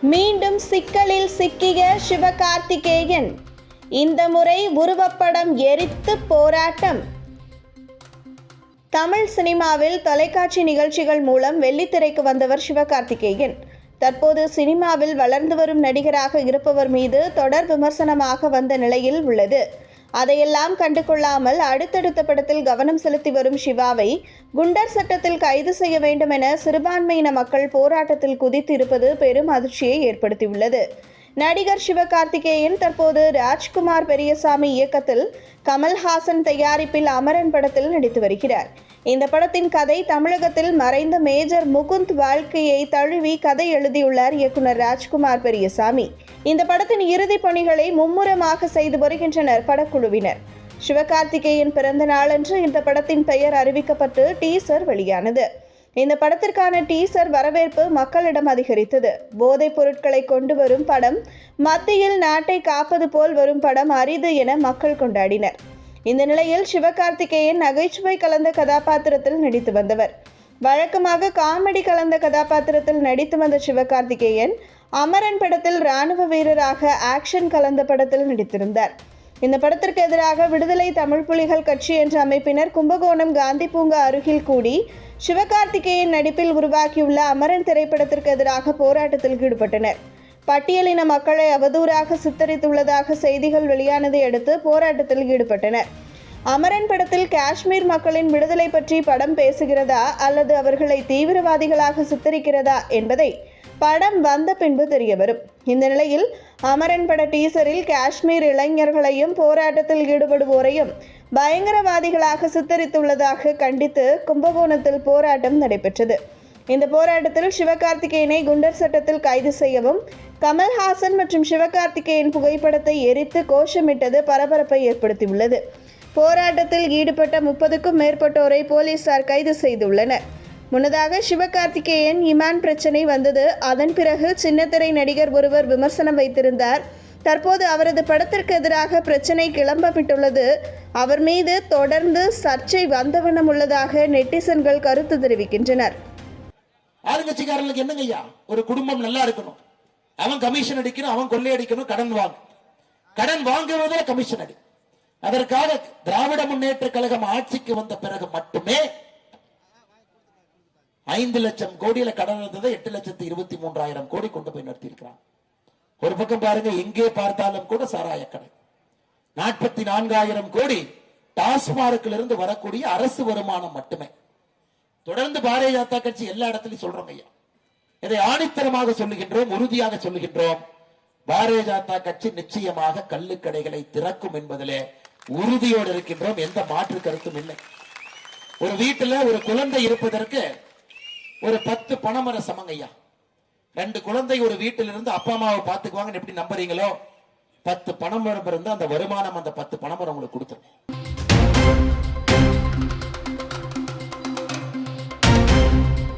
மீண்டும் சிக்கலில் சிக்கிய சிவகார்த்திகேயன் இந்த முறை உருவப்படம் எரித்து போராட்டம். தமிழ் சினிமாவில் தொலைக்காட்சி நிகழ்ச்சிகள் மூலம் வெள்ளித்திரைக்கு வந்தவர் சிவகார்த்திகேயன். தற்போது சினிமாவில் வளர்ந்து வரும் நடிகராக இருப்பவர் மீது தொடர் விமர்சனமாக வந்த நிலையில் உள்ளது. அதையெல்லாம் கண்டுகொள்ளாமல் அடுத்தடுத்த படத்தில் கவனம் செலுத்தி வரும் சிவாவை குண்டர் சட்டத்தில் கைது செய்ய வேண்டும் என சிறுபான்மையின மக்கள் போராட்டத்தில் குதித்திருப்பது பெரும் அதிர்ச்சியை ஏற்படுத்தியுள்ளது. நடிகர் சிவகார்த்திகேயன் தற்போது ராஜ்குமார் பெரியசாமி இயக்கத்தில் கமல்ஹாசன் தயாரிப்பில் அமரன் படத்தில் நடித்து வருகிறார். இந்த படத்தின் கதை தமிழகத்தில் மறைந்த மேஜர் முகுந்த் வாழ்க்கையை தழுவி கதை எழுதியுள்ளார் இயக்குனர் ராஜ்குமார் பெரியசாமி. இந்த படத்தின் இறுதிப் பணிகளை மும்முரமாக செய்து வருகின்றனர் படக்குழுவினர். சிவகார்த்திகேயன் பிறந்த நாளன்று இந்த படத்தின் பெயர் அறிவிக்கப்பட்டு டீசர் வெளியானது. இந்த படத்திற்கான டீசர் வரவேற்பு மக்களிடம் அதிகரித்தது. போதைப் பொருட்களை கொண்டு வரும் படம் மத்தியில் நாட்டை காப்பது போல் வரும் படம் அரிது என மக்கள் கொண்டாடினர். இந்த நிலையில் சிவகார்த்திகேயன் நகைச்சுவை கலந்த கதாபாத்திரத்தில் நடித்து வந்தவர். வழக்கமாக காமெடி கலந்த கதாபாத்திரத்தில் நடித்து வந்த சிவகார்த்திகேயன் அமரன் படத்தில் ராணுவ வீரராக ஆக்ஷன் கலந்த படத்தில் நடித்திருந்தார். இந்த படத்திற்கு எதிராக விடுதலை தமிழ் புலிகள் கட்சி என்ற அமைப்பினர் கும்பகோணம் காந்தி பூங்கா அருகில் கூடி சிவகார்த்திகேயன் நடிப்பில் உருவாக்கியுள்ள அமரன் திரைப்படத்திற்கு எதிராக போராட்டத்தில் ஈடுபட்டனர். பட்டியலின மக்களை அவதூறாக சித்தரித்துள்ளதாக செய்திகள் வெளியானதை அடுத்து போராட்டத்தில் ஈடுபட்டனர். அமரன் படத்தில் காஷ்மீர் மக்களின் விடுதலை பற்றி படம் பேசுகிறதா அல்லது அவர்களை தீவிரவாதிகளாக சித்தரிக்கிறதா என்பதை படம் வந்த பின்பு தெரியவரும். இந்த நிலையில் அமரன் பட டீசரில் காஷ்மீர் இளைஞர்களையும் போராட்டத்தில் ஈடுபடுவோரையும் பயங்கரவாதிகளாக சித்தரித்துள்ளதாக கண்டித்து கும்பகோணத்தில் போராட்டம் நடைபெற்றது. இந்த போராட்டத்தில் சிவகார்த்திகேயனை குண்டர் சட்டத்தில் கைது செய்யவும் கமல்ஹாசன் மற்றும் சிவகார்த்திகேயன் புகைப்படத்தை எரித்து கோஷமிட்டது பரபரப்பை ஏற்படுத்தியுள்ளது. போராட்டத்தில் ஈடுபட்ட முப்பதுக்கும் மேற்பட்டோரை போலீசார் கைது செய்துள்ளனர். முன்னதாக சிவகார்த்திகேயன் இமான் பிரச்சனை வந்தது. அதன் பிறகு சின்னத்திரை நடிகர் ஒருவர் விமர்சனம் வைத்திருந்தார். தற்போது அவரது படத்திற்கு எதிராக பிரச்சனை கிளம்பப்பட்டுள்ளது. அவர் மீது தொடர்ந்து சர்ச்சை வந்தவண்ணம் உள்ளதாக நெட்டிசன்கள் கருத்து தெரிவிக்கின்றனர். ஆளுங்கட்சிக்காரங்களுக்கு என்னங்க ஐயா? ஒரு குடும்பம் நல்லா இருக்கணும். அவன் கமிஷன் அடிக்கணும் அவன் கொள்ளையடிக்கணும் கடன் வாங்க. கடன் வாங்குவதே கமிஷன் அடி. அதற்காக திராவிட முன்னேற்ற கழகம் ஆட்சிக்கு வந்த பிறகு மட்டுமே ஐந்து லட்சம் கோடியில கடன் இருந்ததை எட்டு லட்சத்து இருபத்தி மூன்றாயிரம் கோடி கொண்டு போய் நிறுத்தி இருக்கிறான் ஒரு பக்கம் பாருங்க எங்கே பார்த்தாலும் கூட சாராய கடை நாற்பத்தி நான்காயிரம் கோடி டாஸ்மார்க்கில் இருந்து வரக்கூடிய அரசு வருமானம் மட்டுமே. தொடர்ந்து பாரதிய ஜனதா கட்சி எல்லா இடத்துலயும் சொல்றோம் ஐயா. இதை ஆணித்தரமாக சொல்லுகின்றோம் உறுதியாக சொல்லுகின்றோம். பாரதிய ஜனதா கட்சி நிச்சயமாக கள்ளுக்கடைகளை திறக்கும் என்பதிலே உறுதியோடு இருக்கின்றோம். எந்த மாற்று கருத்தும் இல்லை. ஒரு வீட்டுல ஒரு குழந்தை இருப்பதற்கு ஒரு பத்து பணமர சமங்கய்யா ரெண்டு குழந்தை ஒரு வீட்டில இருந்து அப்பா அம்மாவை பாத்துக்குவாங்கன்னு எப்படி நம்புறீங்களோ பத்து பணமரம் இருந்து அந்த வருமானம் அந்த பத்து பணமரம் உங்களுக்கு கொடுத்துரும்